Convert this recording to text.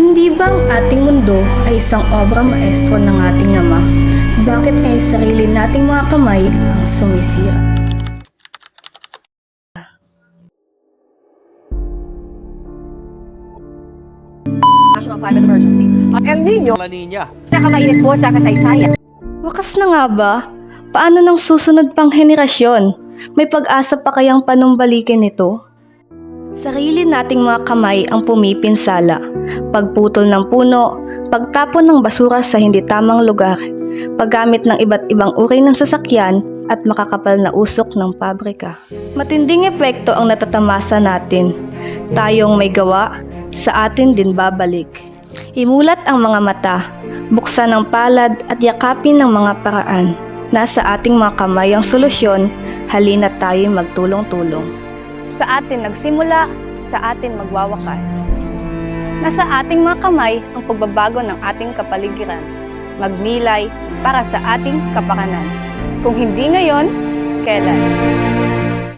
Hindi ba ang ating mundo ay isang obra maestro ng ating Ama? Bakit ngayon sarili nating mga kamay ang sumisira? National Climate Emergency. El Nino La Nina. Nakamainit po sa kasaysayan. Wakas na nga ba? Paano ng susunod pang henerasyon? May pag-asa pa kayang panumbalikin ito? Sarili nating mga kamay ang pumipinsala. Pagputol ng puno, pagtapon ng basura sa hindi tamang lugar, paggamit ng iba't ibang uri ng sasakyan at makakapal na usok ng pabrika. Matinding epekto ang natatamasa natin. Tayong may gawa, sa atin din babalik. Imulat ang mga mata, buksan ang palad at yakapin ng mga paraan. Nasa ating mga kamay ang solusyon, halina tayo magtulong-tulong. Sa atin nagsimula, sa atin magwawakas. Nasa ating mga kamay ang pagbabago ng ating kapaligiran, magnilay para sa ating kapakanan. Kung hindi ngayon, kailan?